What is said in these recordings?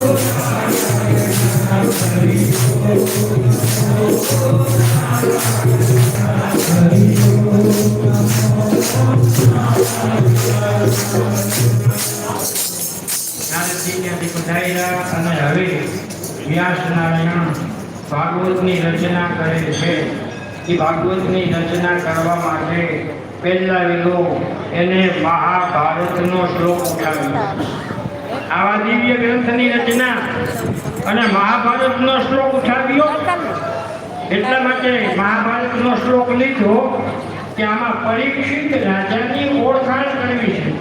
Oh, અને હવે વ્યાસ નારાયણ ભાગવતની રચના કરે છે એ ભાગવતની રચના કરવા માટે પહેલા વેલો એને મહાભારતનો શ્લોક ઉઠાવ્યો આવા દિવ્ય ગ્રંથની રચના અને મહાભારતનો શ્લોક ઉઠાવ્યો. એટલા માટે મહાભારતનો શ્લોક લીધો કે આમાં પરીક્ષિત રાજાની ઓળખાણ કરવી છે.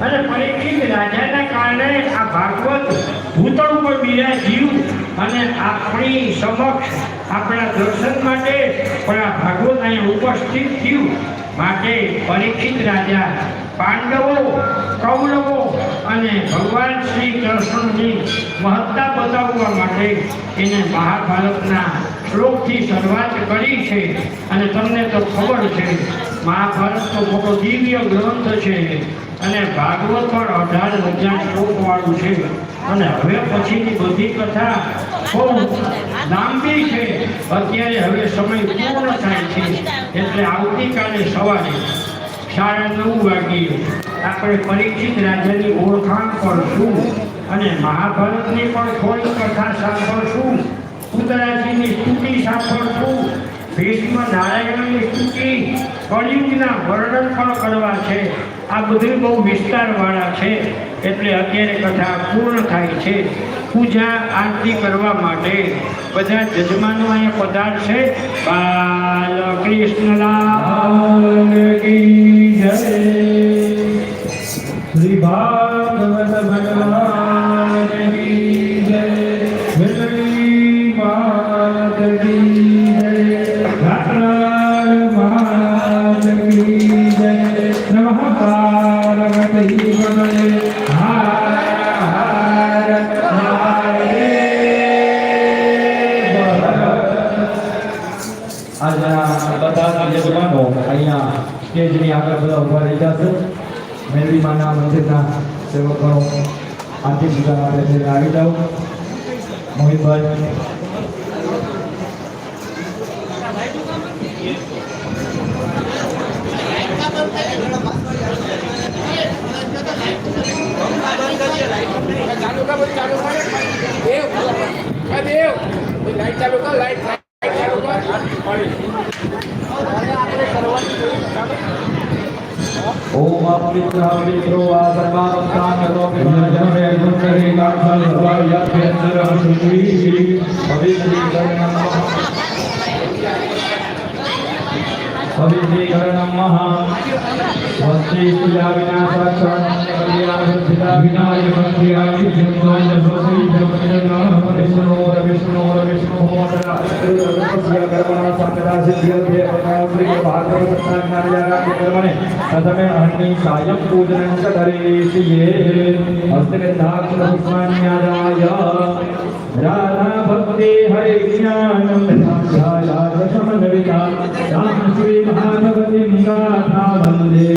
અને પરીક્ષિત રાજાના કારણે આ ભાગવત ભૂતળ ઉપર બિરાજ્યું અને આપણી સમક્ષ આપણા દર્શન માટે પણ આ ભાગવત અહીં ઉપસ્થિત થયું. માટે પરીક્ષિત રાજા પાંડવો, કૌરવો અને ભગવાન શ્રી કૃષ્ણની મહત્તા બતાવવા માટે એને મહાભારતના શ્લોકથી શરૂઆત કરી છે. અને તમને તો ખબર છે, મહાભારત તો મોટો દિવ્ય ગ્રંથ છે અને ભાગવત પણ અઢાર હજાર શ્લોક વાળું છે. અને હવે પછીની બધી કથા બહુ લાંબી છે. અત્યારે હવે સમય પૂર્ણ થાય છે. એટલે આવતીકાલે સવારે સાડા નવ વાગ્યે આપણે પરીક્ષિત રાજાની ઓળખાણ કરશું અને મહાભારતની પણ થોડી કથા સાંભળશું. ઉત્તરાજીની સ્તુતિ સાંભળશું. ભીષ્મ નારાયણની સ્તુતિ કળિયુગના વર્ણન પણ કરવા છે. આ બધું બહુ વિસ્તારવાળા છે. એટલે અત્યારે કથા પૂર્ણ થાય છે. પૂજા, આરતી કરવા માટે બધા જજમાનો અહીંયા પધારશે. બાલકૃષ્ણલાલ ભાગવત ભગવાન કી જય વિષ્ણુ માત કી જય રાત્રાલ માત કી જય નમઃ પાર્વતી વદને હાર હાર આજના બધા અહીંયા સ્ટેજની આગળ બધા ઊભા રહી જશે મેલડી માના મંદિરના સેવકો આરતી પૂજા આપણે આવી જાઓ. મોહિતભાઈ ચાલુ કર લાઈટ ચાલુ કર, લાઈટ લાઈટ ચાલુ કાંસલ સર્વાય ભેંદર સુખી પવિત્રીકરણમ પવિત્રીકરણમ મહા વસ્તી પૂજા વિનાશાક્ષણ કલ્યાણ સિદ્ધા વિનાય મંત્રિયા વિષ્ણુય સોસી જપજન વિષ્ણુ વિષ્ણુ વિષ્ણુ प्रथमे हन्नि सायं पूजनं च करेषि ये हस्तगन्धाक्षपुष्पाण्यादाय राधा भक्ते हरे ज्ञानं